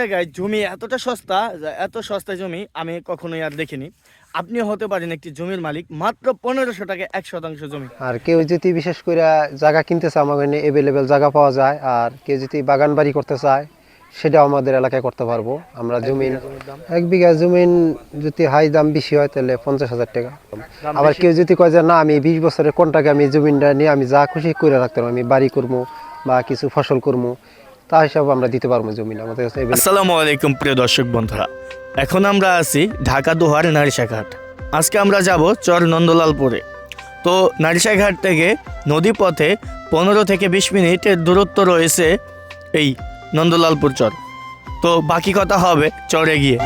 জায়গায় জমি এতটা সস্তা এত সস্তা জমি আমি কখনোই আর দেখিনি। আপনিও হতে পারেন একটি জমির মালিক মাত্র পনেরোশো টাকা এক শতাংশ জমি। আর কেউ যদি বিশেষ করে জায়গা কিনতে চায় আমার এখানে এভেলেবেল জায়গা পাওয়া যায় আর কেউ যদি বাগান বাড়ি করতে চায় সেটাও আমাদের এলাকায় করতে পারব। আমরা জমিন এক বিঘা জমিন যদি হাই দাম বেশি হয় তাহলে পঞ্চাশ হাজার টাকা। আবার কেউ যদি কয় যে না আমি বিশ বছরের কোনটাকে আমি জমিনটা নিয়ে আমি যা খুশি করে রাখতে পারব আমি বাড়ি করব বা কিছু ফসল করব। তা হিসাবে আমরা দিতে পারব জমি আমাদের কাছে আসসালামু আলাইকুম প্রিয় দর্শক বন্ধুরা। এখন আমরা আছি ঢাকা দোহার নারিশাঘাট। আজকে আমরা যাব চর নন্দলালপুরে তো নারিশাঘাট থেকে নদী পথে পনেরো থেকে বিশ মিনিটের দূরত্ব রয়েছে এই নন্দলালপুর চর। তো বাকি কথা হবে চরে গিয়ে।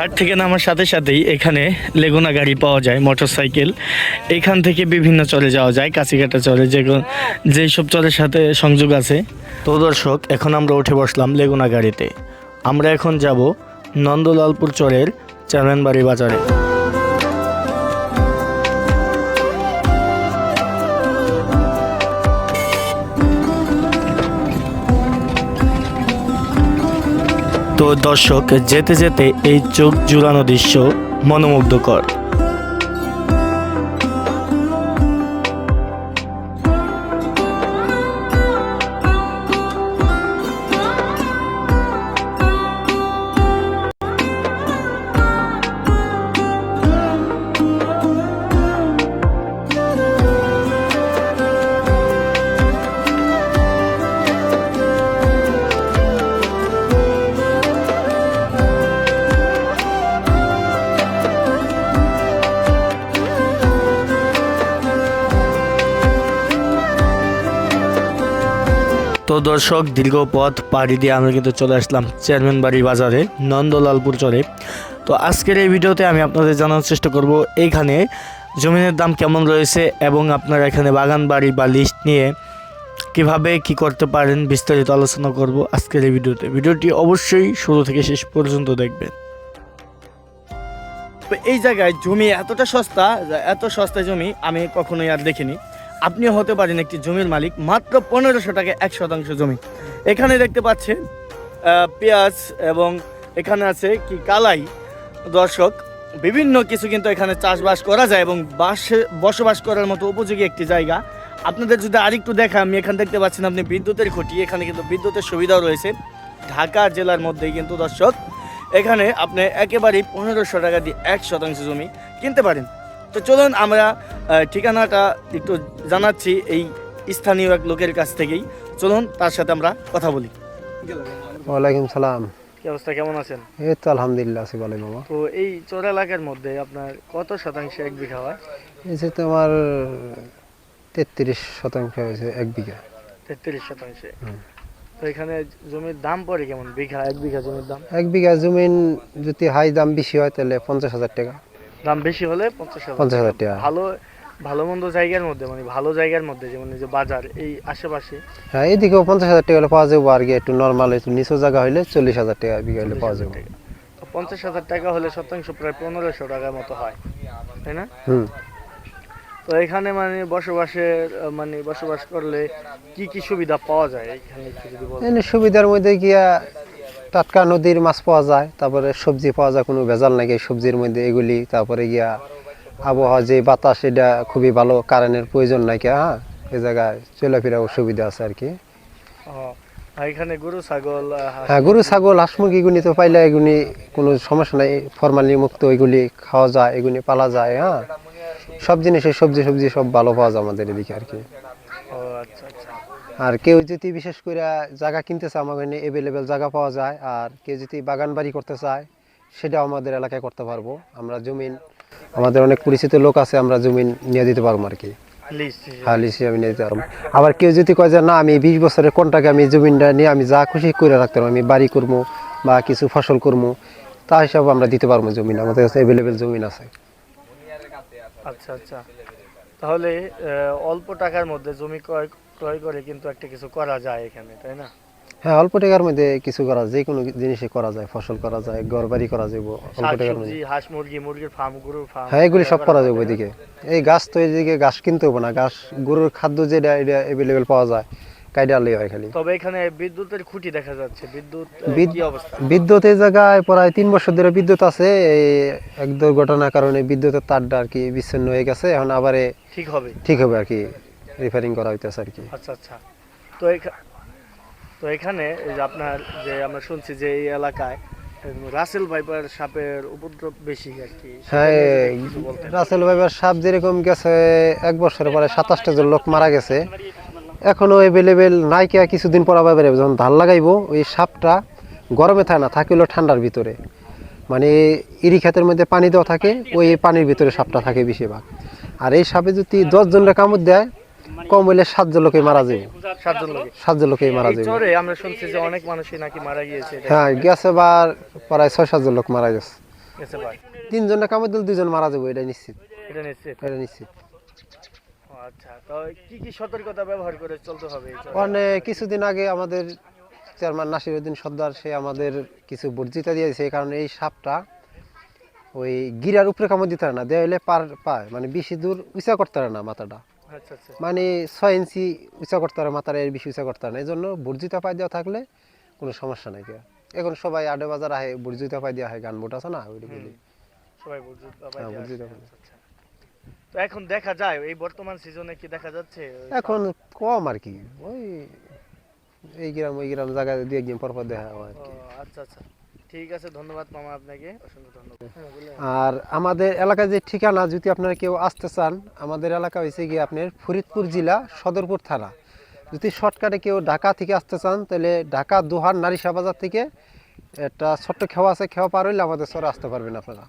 ঘাট থেকে নামার সাথে সাথেই এখানে লেগুনা গাড়ি পাওয়া যায়, মোটরসাইকেল। এখান থেকে বিভিন্ন চলে যাওয়া যায় কাছিকাটা যে যেগুলো যেসব চলের সাথে সংযোগ আছে। তো দর্শক, এখন আমরা উঠে বসলাম লেগুনা গাড়িতে। আমরা এখন যাব নন্দলালপুর চরের চেয়ারম্যানবাড়ি বাজারে। তো দর্শক যেতে যেতে এই চোখ জুড়ানো দৃশ্য মনোমুগ্ধকর। তো দর্শক, দীর্ঘ পথ পাড়ি দিয়ে আমরা কিন্তু চলে আসলাম চেয়ারম্যান বাড়ি বাজারে, নন্দলালপুর চরে। তো আজকের এই ভিডিওতে আমি আপনাদের জানার চেষ্টা করব এইখানে জমিনের দাম কেমন রয়েছে এবং আপনারা এখানে বাগান, বাড়ি বা লিস্ট নিয়ে কীভাবে কি করতে পারেন বিস্তারিত আলোচনা করব আজকের এই ভিডিওতে। ভিডিওটি অবশ্যই শুরু থেকে শেষ পর্যন্ত দেখবেন। এই জায়গায় জমি এতটা সস্তা, এত সস্তা জমি আমি কখনোই আর দেখিনি। আপনিও হতে পারেন একটি জমির মালিক, মাত্র পনেরোশো টাকা, এক শতাংশ জমি। এখানে দেখতে পাচ্ছেন পেঁয়াজ এবং এখানে আছে কি কালাই। দর্শক, বিভিন্ন কিছু কিন্তু এখানে চাষবাস করা যায় এবং বাসে, বসবাস করার মতো উপযোগী একটি জায়গা। আপনাদের যদি আরেকটু দেখা, আমি এখানে দেখতে পাচ্ছেন আপনি বিদ্যুতের খুঁটি, এখানে কিন্তু বিদ্যুতের সুবিধাও রয়েছে। ঢাকা জেলার মধ্যেই কিন্তু দর্শক, এখানে আপনি একেবারেই পনেরোশো টাকা দিয়ে এক শতাংশ জমি কিনতে পারেন। তো চলুন আমরা ঠিকানাটা একটু জানাচ্ছি এই স্থানীয় এক লোকের কাছ থেকেই। চলুন তার সাথে আমরা কথা বলি। ওয়ালাইকুম সালাম। কি অবস্থা কেমন আছেন? এই তো আলহামদুলিল্লাহ আছি ভালো বাবা। তো এই চোর এলাকার মধ্যে আপনার কত শতাংশে এক বিঘা হয়? এই যে তোমার তেত্রিশ শতাংশ হয়েছে এক বিঘা। তেত্রিশ শতাংশে। তো এখানে জমির দাম পড়ে কেমন? বিঘা এক বিঘা জমির দাম? এক বিঘা জমিন যদি হাই দাম বেশি হয় তাহলে পঞ্চাশ হাজার টাকা। দাম বেশি হলে পঞ্চাশ হাজার টাকা। ভালো ভালো মন্দ জায়গার মধ্যে মানে ভালো জায়গার মধ্যে যেমন যে বাজার এই আশেপাশে। হ্যাঁ এদিকেও পঞ্চাশ হাজার টাকা হলে পাওয়া যাবে আর কি একটু নর্মাল একটু নিচু জায়গা হলে চল্লিশ হাজার টাকা বিঘা হলে পাওয়া যাবে। পঞ্চাশ হাজার টাকা হলে শতাংশ প্রায় পনেরোশো টাকার মতো হয় তাই না? হুম। তো এখানে মানে বসবাসের মানে বসবাস করলে কি কি সুবিধা পাওয়া যায়? এখানে সুবিধার মধ্যে গিয়া টাটকা নদীর মাছ পাওয়া যায় তারপরে সবজি পাওয়া যায় কোনো ভেজাল নাকি সবজির মধ্যে এগুলি। তারপরে গিয়া আবহাওয়া যে বাতাস এটা খুবই ভালো কারেন্টের প্রয়োজন নাকি হ্যাঁ? এ জায়গায় চলাফেরাও সুবিধা আছে আর কি। এখানে গরু ছাগল হ্যাঁ গরু ছাগল হাঁস মুরগি এগুলি তো পাইলে এগুলি কোনো সমস্যা নাই ফরমালি মুক্ত এগুলি খাওয়া যায় এগুলি পালা যায় হ্যাঁ? সব জিনিসের সবজি সবজি সব ভালো পাওয়া যায় আমাদের এদিকে আর কি। ও আচ্ছা আচ্ছা। আর কেউ যদি বিশেষ করে জায়গা কিনতে চায় আমার এখানে এভেলেবেল জায়গা পাওয়া যায় আর কেউ যদি বাগান বাড়ি করতে চায় সেটাও আমাদের এলাকায় করতে পারব। আমরা জমিন আমাদের অনেক পরিচিত লোক আছে আমরা জমিন নিয়ে দিতে পারব আর কি। হাল আমি নিয়ে দিতে পারব। আবার কেউ যদি কয় যে না আমি বিশ বছরের কোনটাকে আমি জমিনটা নিয়ে আমি যা খুশি করে রাখতে পারব আমি বাড়ি করব বা কিছু ফসল করব তা হিসাবে আমরা দিতে পারব জমিন। আমাদের কাছে এভেলেবেল জমিন আছে। আচ্ছা আচ্ছা। তাহলে অল্প টাকার মধ্যে জমি ক্রয় ক্রয় করে কিন্তু একটা কিছু করা যায় এখানে তাই না? হ্যাঁ অল্প টাকার মধ্যে কিছু করা যে কোনো জিনিসই করা যায় ফসল করা যায় ঘর বাড়ি করা যাব অল্প টাকার মধ্যে। হাঁস মুরগি মুরগির ফার্ম গরুর ফার্ম হ্যাঁ এগুলি সব করা যাবে ওইদিকে এই গাছ তো এইদিকে গাছ কিনতে হবে না গাছ গরুর খাদ্য যেটা এটা অ্যাভেলেবেল পাওয়া যায় কাইডা আনলেই হয় খালি। তবে এখানে বিদ্যুতের খুঁটি দেখা যাচ্ছে বিদ্যুৎ কি অবস্থা? বিদ্যুৎ এই জায়গায় প্রায় তিন বছর ধরে বিদ্যুৎ আছে এই এক দুর্ঘটনার কারণে বিদ্যুতের তারটা আর কি বিচ্ছিন্ন হয়ে গেছে এখন আবার ঠিক হবে। ঠিক হবে আর কি। রিপেয়ারিং করা হইতেছে আর কি আচ্ছা আচ্ছা। তো তো এখানে এই যে আপনার যে আমরা শুনছি যে এই এলাকায় রাসেল ভাইপার সাপের উপদ্রব বেশি আর কি। হ্যাঁ। রাসেল ভাইবার সাপ যেরকম গেছে এক বছর পরে সাতাশটা জন লোক মারা গেছে। এখনও অ্যাভেলেবেল নাইকিয়া কিছুদিন পর আবার যখন ধান লাগাইবো ওই সাপটা গরমে থাকে না থাকে হলো ঠান্ডার ভিতরে। মানে ইরি ক্ষেতের মধ্যে পানি দেওয়া থাকে ওই পানির ভিতরে সাপটা থাকে বেশিরভাগ। আর এই সাপে যদি দশ জনের কামড় দেয় কম হইলে সাতজন লোকে মারা যাবে। সাতজন লোকে মারা যাবে। চরে আমরা শুনছি যে অনেক মানুষই নাকি মারা গিয়েছে। হ্যাঁ গেছে বার প্রায় ছয় সাতজন লোক মারা গেছে। তিনজনের কামড় দিলে দুজন মারা যাবে এটা নিশ্চিত। এটা নিশ্চিত। এটা নিশ্চিত। আচ্ছা তো কি কি সতর্কতা ব্যবহার করে চলতে হবে এই মানে কিছুদিন আগে আমাদের চেয়ারম্যান নাসিরুদ্দিন সর্দার সে আমাদের কিছু বর্জিতা দিয়েছে কারণে এই সাপটা ওই গিরার উপরে কামড় দিতে পারে না দেওয়া হলে পার পায় মানে বেশি দূর উঁচা করতে পারে না মাথাটা। মানে ছয় ইঞ্চি উঁচা করতে পারে মাথার এর বেশি উঁচা করতে পারে না। এই জন্য বর্জিতা পাই দেওয়া থাকলে কোনো সমস্যা নাই কেউ এখন সবাই আডে বাজার আহে বর্জিতা পাই দেওয়া হয় গান বোট আছে না সবাই বুঝতে পারবে হ্যাঁ। আচ্ছা। তো এখন দেখা যায় এই বর্তমান সিজনে কি দেখা যাচ্ছে? এখন কম আর কি। ওই এই গ্রাম ওই গ্রাম জায়গায় দু একদিন পর পর দেখা হয় আর কি। আচ্ছা আচ্ছা। ঠিক আছে ধন্যবাদ মামা আপনাকে। অসংখ্য ধন্যবাদ। হ্যাঁ, আর আমাদের এলাকায় যে ঠিকানা যদি আপনারা কেউ আসতে চান আমাদের এলাকা হয়েছে গিয়ে আপনার ফরিদপুর জেলা সদরপুর থানা। যদি শর্টকাটে কেউ ঢাকা থেকে আসতে চান তাহলে ঢাকা দুহার নারিশা বাজার থেকে একটা ছোট্ট খেওয়া আছে খেওয়া পার হইলে আমাদের সরে আসতে পারবেন আপনারা।